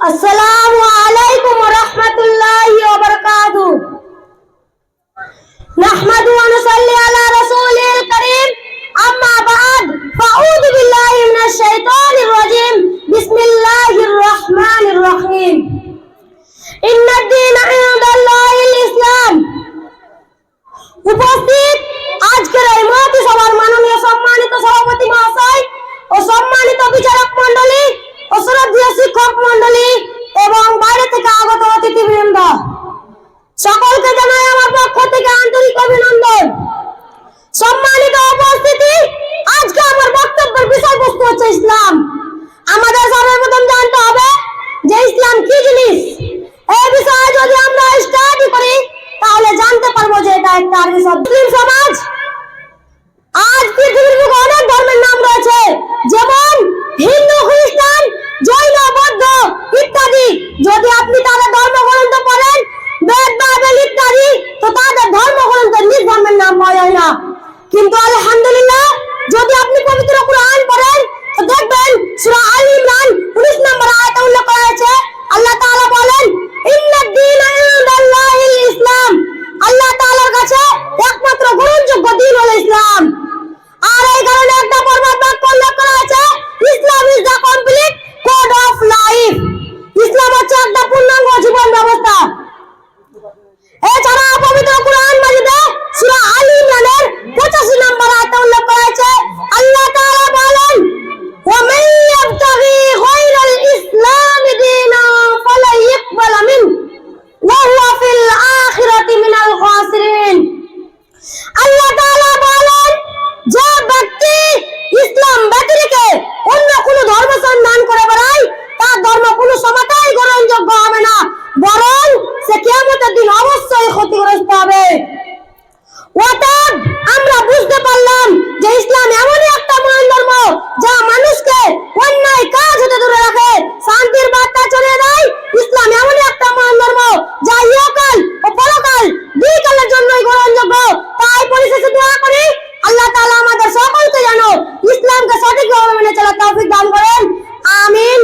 আসসালামু শিক্ষক মন্ডলী এবং বাইরে থেকে আগত অতিথিবৃন্দ। সকলকে জানাই আমার পক্ষ থেকে আন্তরিক অভিনন্দন। সম্মানিত উপস্থিতি, আজকে আমার বক্তব্যের বিষয়বস্তু হচ্ছে ইসলাম। আমাদের সর্বপ্রথম জানতে হবে যে ইসলাম কি জিনিস? এই বিষয়ে যদি আমরা স্টাডি করি, তাহলে জানতে পারব যে এটা একটা আরবি মুসলিম সমাজ পাওয়া যায় না। কিন্তু আলহামদুলিল্লাহ, যদি আপনি পবিত্র কোরআন পড়েন, তো দেখবেন সূরা আল ইমরান 19 নম্বর আয়াতে উল্লেখ করা হয়েছে। আল্লাহ তাআলা বলেন, ইন্নাদ দীনা ইনদাল্লাহিল ইসলাম। আল্লাহ তাআলার কাছে একমাত্র গ্রহণযোগ্য দিন হলো ইসলাম। আর এই কারণে একটা পর্বত বাক্য উল্লেখ করা আছে Islam is the complete code of life. Islam হচ্ছে একটা পূর্ণাঙ্গ জীবন ব্যবস্থা। এছাড়া পবিত্র কোরআন মাজিদে সূরা আল ইমরানের 85 নম্বর আয়াতে উল্লেখ করা আছে আল্লাহ তাআলা বলেন ওয়া মান ইয়াবতাগি গায়রাল ইসলাম দীনা ফালা ইকবাল মিন ওয়া হুয়া ফিল আখিরাতি মিনাল খাসিরিন আল্লাহ তাআলা বলেন যে ব্যক্তি ইসলাম ব্যতিরেকে অন্য কোন ধর্ম সন্ধান করে বেড়ায় তার গ্রহণযোগ্য হবে না। বরং সে কিয়ামতের দিন অবশ্যই ক্ষতিগ্রস্ত হবে। আমরা বুঝতে পারলাম যে ইসলাম এমনই একটা মহান ধর্ম যা মানুষকে অন্যায় কাজ হতে দূরে রাখে, শান্তির বার্তা দেয়। ইসলাম এমনই একটা মহান ধর্ম যা ও পরকাল দুই কালের জন্যই গ্রহণযোগ্য তাই পরিশেষে দোয়া করি, আল্লাহ তাআলা আমাদের সকলকে যেন ইসলামকে সঠিকভাবে মেনে চলার তৌফিক দান করেন। আমিন।